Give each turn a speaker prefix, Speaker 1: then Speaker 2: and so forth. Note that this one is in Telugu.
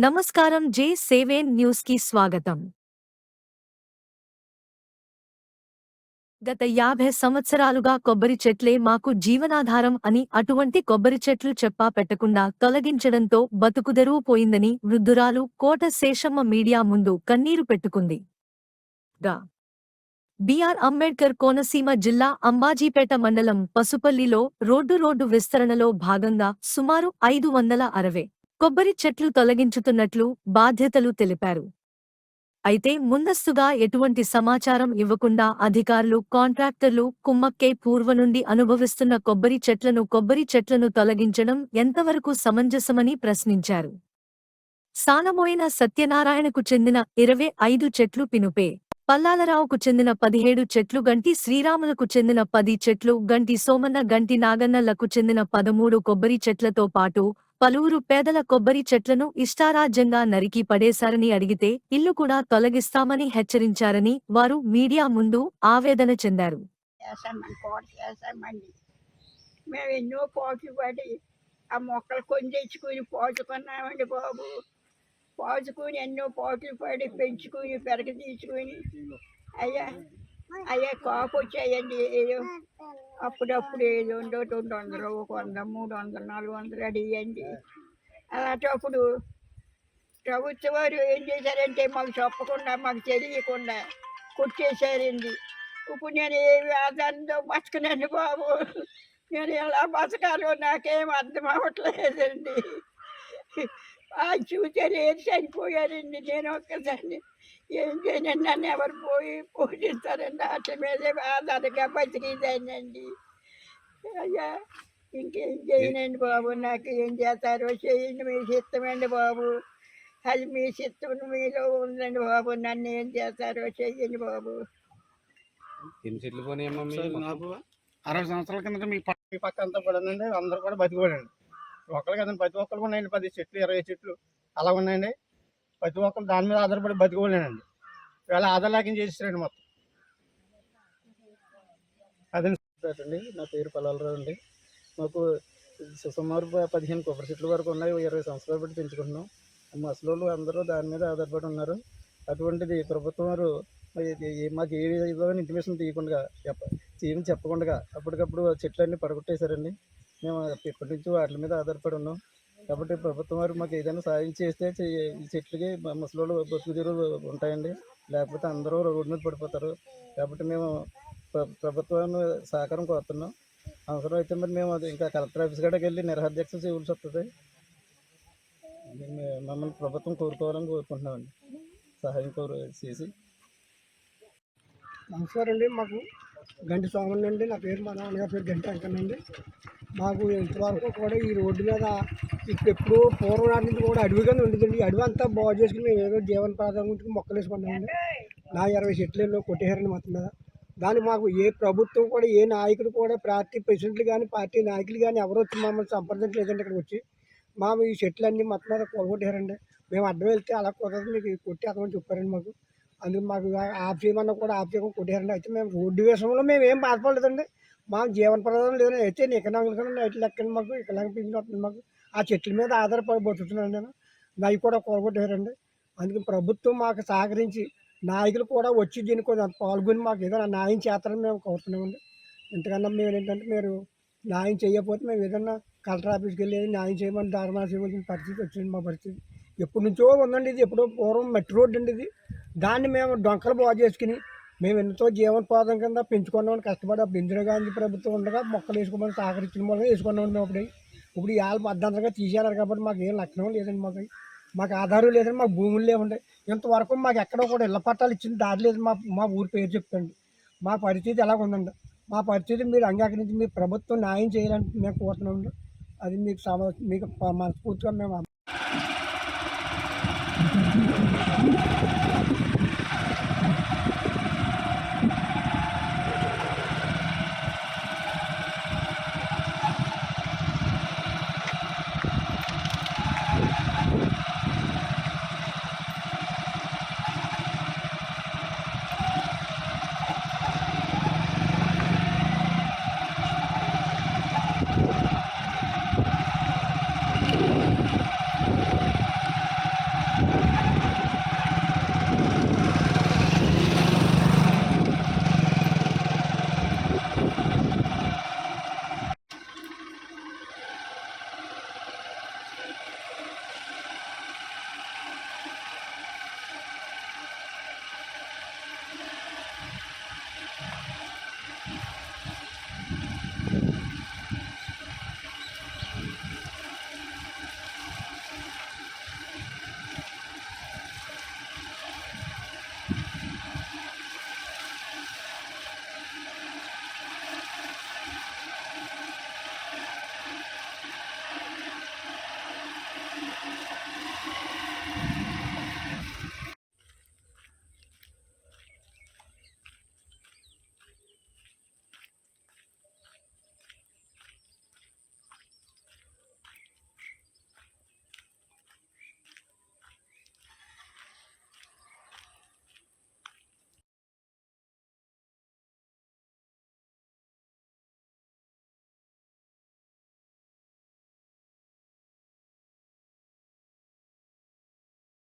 Speaker 1: నమస్కారం జే సేవేన్ న్యూస్కి స్వాగతం. గత యాభై సంవత్సరాలుగా కొబ్బరి చెట్లే మాకు జీవనాధారం అని అటువంటి కొబ్బరి చెట్లు చెప్పా పెట్టకుండా తొలగించడంతో బతుకుదెరువు పోయిందని వృద్ధురాలు కోట శేషమ్మ మీడియా ముందు కన్నీరు పెట్టుకుంది. గా. బిఆర్ అంబేడ్కర్ కోనసీమ జిల్లా అంబాజీపేట మండలం పసుపల్లిలో రోడ్డు రోడ్డు విస్తరణలో భాగంగా సుమారు ఐదు వందల అరవై కొబ్బరి చెట్లు తొలగించుతున్నట్లు బాధ్యతలు తెలిపారు. అయితే ముందస్తుగా ఎటువంటి సమాచారం ఇవ్వకుండా అధికారులు కాంట్రాక్టర్లు కుమ్మక్కే పూర్వ నుండి అనుభవిస్తున్న కొబ్బరి చెట్లను కొబ్బరి చెట్లను తొలగించడం ఎంతవరకు సమంజసమని ప్రశ్నించారు. సానమోయిన సత్యనారాయణకు చెందిన ఇరవై ఐదు చెట్లు పినుపే పల్లాలరావుకు చెందిన పదిహేడు చెట్లు గంటి శ్రీరాములకు చెందిన పది చెట్లు గంటి సోమన్న గంటి నాగన్నలకు చెందిన పదమూడు కొబ్బరి చెట్లతో పాటు పలువురు పేదల కొబ్బరి చెట్లను ఇష్టారాజ్యంగా నరికి పడేశారని అడిగితే ఇల్లు కూడా తొలగిస్తామని హెచ్చరించారని వారు మీడియా ముందు ఆవేదన చెందారు.
Speaker 2: మేము ఎన్నో పోట్లు పడి ఆ మొక్కలు కొంచెచ్చుకుని పోచుకున్నామండి బాబు. పోచుకుని ఎన్నో పోట్లు పడి పెంచుకుని పెరగ తీసుకుని అయ్యా అయ్యా కాపు వచ్చాయండి ఏదో అప్పుడప్పుడు ఏదో ఉందో రెండు వందలు ఒక వంద మూడు వందలు నాలుగు వందలు అడిగండి అలాంటప్పుడు ప్రభుత్వం వారు ఏం చేశారంటే మాకు చెప్పకుండా మాకు తెలియకుండా కొట్టేశారండి. ఇప్పుడు నేను ఏమి అదంతో బతకనండి బాబు? నేను ఎలా బతకాలో నాకేం అర్థం అవ్వట్లేదండి. చూసే ఏది చనిపోయారండి నేను ఒక్కసారి ఏం చేయనండి నన్ను ఎవరు పోయి పోషిస్తారండి వాటి మీదే ఆధారంగా బతికిదానండి అయ్యా ఇంకేం చేయనండి బాబు నాకు ఏం చేస్తారో చేయండి మీ చిత్తమండి బాబు అది మీ చిత్తం మీలో ఉందండి బాబు నన్ను ఏం చేస్తారో చెయ్యండి బాబు
Speaker 3: అరవై సంవత్సరాల కిందట మీ పక్క మీ పక్క అంతా పడనండి అందరూ కూడా బతికిపోయాడు ఒక్కరు కదండి ప్రతి ఒక్కరు ఉన్నాయండి. పది చెట్లు ఇరవై చెట్లు అలా ఉన్నాయండి. ప్రతి ఒక్కరు దాని మీద ఆధారపడి బతికిపోలేనండి ఇవాళ ఆధారలేకం చేసేసారండి మొత్తం. అదే అండి నా పేరు పల్లాలరావు అండి. మాకు సుమారు పదిహేను కొబ్బరి చెట్ల వరకు ఉన్నాయి. ఇరవై సంవత్సరాలు బట్టి పెంచుకుంటున్నాం. ముసలోళ్ళు అందరూ దాని మీద ఆధారపడి ఉన్నారు. అటువంటిది ప్రభుత్వం వారు మాకు ఏ విధమైన ఇంటిమేషన్ తీయకుండా చెప్ప ఏమి చెప్పకుండా అప్పటికప్పుడు చెట్లన్నీ పడగొట్టేశారండి. మేము ఇప్పటి నుంచి వాటి మీద ఆధారపడి ఉన్నాం. కాబట్టి ప్రభుత్వం వారు మాకు ఏదైనా సాయం చేస్తే ఈ చెట్లకి ముసలోళ్ళు బతుకు తెరువు ఉంటాయండి. లేకపోతే అందరూ రోడ్డు మీద పడిపోతారు. కాబట్టి మేము ప్ర- ప్రభుత్వాన్ని సహకారం కోరుతున్నాం. అవసరం అయితే మరి మేము అది ఇంకా కలెక్టర్ ఆఫీస్ కాడికి వెళ్ళి నిరహాధ్యక్ష చేయవలసి వస్తుంది. మమ్మల్ని ప్రభుత్వం కోరుకోవాలని కోరుకుంటున్నామండి. సహాయం కోరు చేసి.
Speaker 4: నమస్కారం అండి మాకు. గంటి సోమన్ అండి నా పేరు మా నాన్నగారి పేరు గంటి అంకన్ అండి మాకు ఇంతవరకు కూడా ఈ రోడ్డు మీద ఇప్పుడు ఎప్పుడు పూర్వం నాటి నుంచి కూడా అడవిగానే ఉండేదండి. అడవి అంతా బాగు చేసుకుని మేము ఏదో జీవన ప్రాధాన్యం గురించి మొక్కలు వేసుకున్నామండి. నా ఇరవై చెట్లు కొట్టేశారండి మొత్తం మీద. దాన్ని మాకు ఏ ప్రభుత్వం కూడా ఏ నాయకుడు కూడా పార్టీ ప్రెసిడెంట్లు కానీ పార్టీ నాయకులు కానీ ఎవరు వచ్చి మమ్మల్ని సంప్రదించలేదండి ఇక్కడికి వచ్చి. మా ఈ చెట్లన్నీ మొత్తం మీద కొలగొట్టారండి మేము అడ్డం వెళ్తే అలా కుదరదు మీకు కొట్టి అతను చెప్పారండి మాకు. అందుకు మాకు ఆఫ్ చేయమన్నా కూడా ఆఫ్ చేయకుండా కొట్టారండి. అయితే మేము రోడ్డు విషయంలో మేము ఏం బాధపడలేదండి. మా జీవన ప్రధానం లేదని అయితే ఎకనామిక్ నైట్ లెక్కన మాకు ఎకనామిక్ పింఛన్ వస్తుంది మాకు. ఆ చెట్ల మీద ఆధారపడి బతుకుతున్నాను నేను. అవి కూడా కొలగొట్టారండి అందుకే ప్రభుత్వం మాకు సహకరించి నాయకులు కూడా వచ్చి దీన్ని కొంచెం పాల్గొని మాకు ఏదైనా న్యాయం చేస్తారని మేము కోరుతున్నామండి. ఇంతకన్నా మేము ఏంటంటే మీరు న్యాయం చేయకపోతే మేము ఏదన్నా కలెక్టర్ ఆఫీస్కి వెళ్ళి న్యాయం చేయమని ధర్నా చేయవలసిన పరిస్థితి వచ్చింది మా పరిస్థితి. ఎప్పటి నుంచో ఉందండి ఇది. ఎప్పుడో పూర్వం మెట్రో రోడ్ అండి ఇది. దాన్ని మేము డొంకలు బాగు చేసుకుని మేము ఎంతో జీవనోపాధం కింద పెంచుకున్నామని కష్టపడి అప్పుడు ఇందిరాగాంధీ ప్రభుత్వం ఉండగా మొక్కలు వేసుకోమని సహకరించిన మూలంగా వేసుకున్నామండి మేము అప్పుడు. ఇప్పుడు ఇవాళ మధ్యంతరంగా తీసేయాలి కాబట్టి మాకు ఏం లక్షణం లేదండి మాకు. మాకు ఆధారం లేదండి మాకు భూములు లేవండి. ఇంతవరకు మాకు ఎక్కడో కూడా ఇళ్ళ పట్టాలు ఇచ్చిన దారి లేదు మా మా ఊరి పేరు చెప్పండి మా పరిస్థితి ఎలా ఉందండి? మా పరిస్థితి మీరు అంగీకరించి మీ ప్రభుత్వం న్యాయం చేయాలని మేము కోరుతున్నాం అది మీకు సమ మీకు మనస్ఫూర్తిగా మేము